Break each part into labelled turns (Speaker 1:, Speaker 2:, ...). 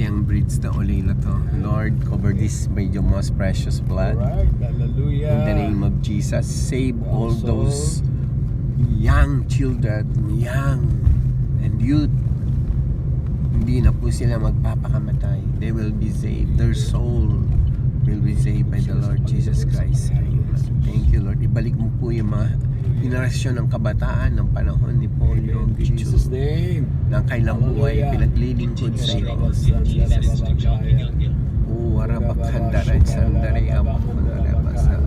Speaker 1: Pati ang bridge na ulila to. Lord, cover this by your most precious blood.
Speaker 2: Alright, hallelujah.
Speaker 1: In the name of Jesus, save all those young children, young and youth. Hindi na po sila magpapakamatay. They will be saved. Their soul will be saved by the Lord Jesus Christ. Thank you, Lord. Ibalik mo po yung mga henerasyon ng kabataan ng panahon ni Polio
Speaker 2: Jesus'
Speaker 1: Gichu
Speaker 2: name.
Speaker 1: ng kailang buhay pinaglilingkod sa iyo. Oh, Warabakandara, Sandari, Abakandara, Basa,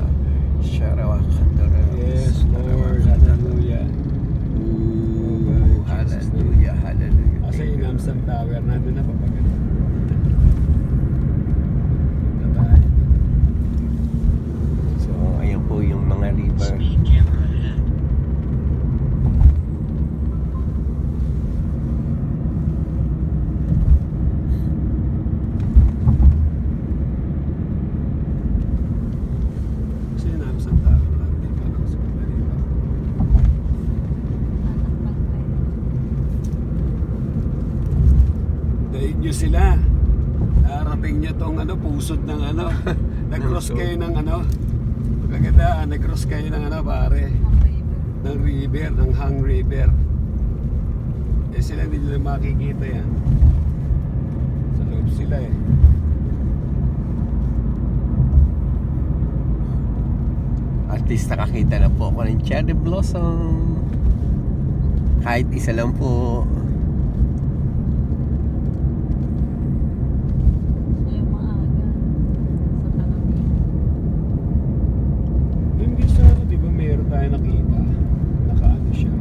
Speaker 1: Sharawakandara,
Speaker 2: Yes, Lord. Hallelujah.
Speaker 1: Oh, hallelujah, hallelujah.
Speaker 2: Kasi. Amsam Tower, nandun na papagano. Bye-bye.
Speaker 1: So, ayan po yung mga river.
Speaker 2: Kasi yung Amsam Tower, nandun ka lang sa Margarita. Daig nyo sila. Narating nyo tong ano, pusod ng ano. Nag-cross kayo ng ano. Kaganda, nag-cross kayo ng ano pare. Ng river, ng Hang River. Eh sila hindi nila makikita yan. Sa loob sila eh.
Speaker 1: At least nakakita na po ako ng cherry blossom. Kahit isa lang po.
Speaker 2: Hindi sa ano, di ba meron tayo nakita? Nakaano siya.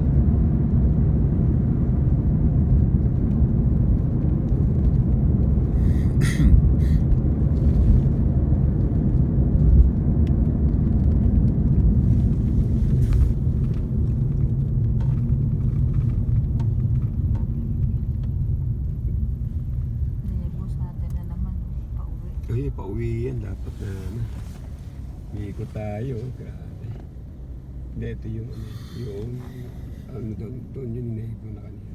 Speaker 2: Uy, pauwi yan. Dapat na ano. Iikot tayo. Grabe. Hindi, ito yung ano. Yung ano doon. Doon yun inaikot na kanina.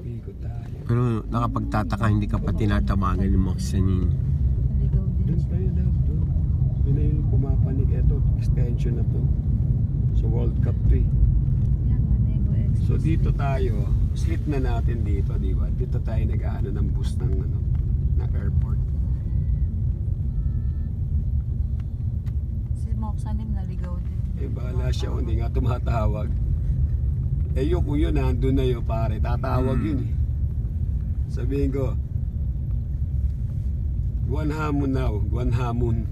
Speaker 2: Iikot tayo.
Speaker 1: Pero nakapagtataka hindi ka pa tinatawagan yung mga sanin.
Speaker 2: Doon tayo love. Doon. Doon na yung pumapanig. Ito, extension na to. Sa World Cup 3. So dito tayo, slip na natin dito, di ba? Dito tayo nag-ano ng bus ng ano, ng airport.
Speaker 3: Si Mok Salim naligaw din.
Speaker 2: Eh, bahala siya kung hindi nga tumatawag. Eh, yun, kung yun, nandun na yun, pare. Tatawag
Speaker 1: Hmm.
Speaker 2: yun eh. Sabihin ko, Guan hamon now, Guan hamon.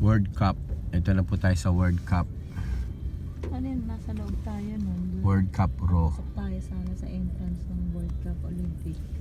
Speaker 1: World Cup. Ito na po tayo sa World Cup.
Speaker 3: Ano yun, nasa loob tayo nun.
Speaker 1: World Cup Raw.
Speaker 3: Pasok tayo sana sa entrance ng World Cup Olympic.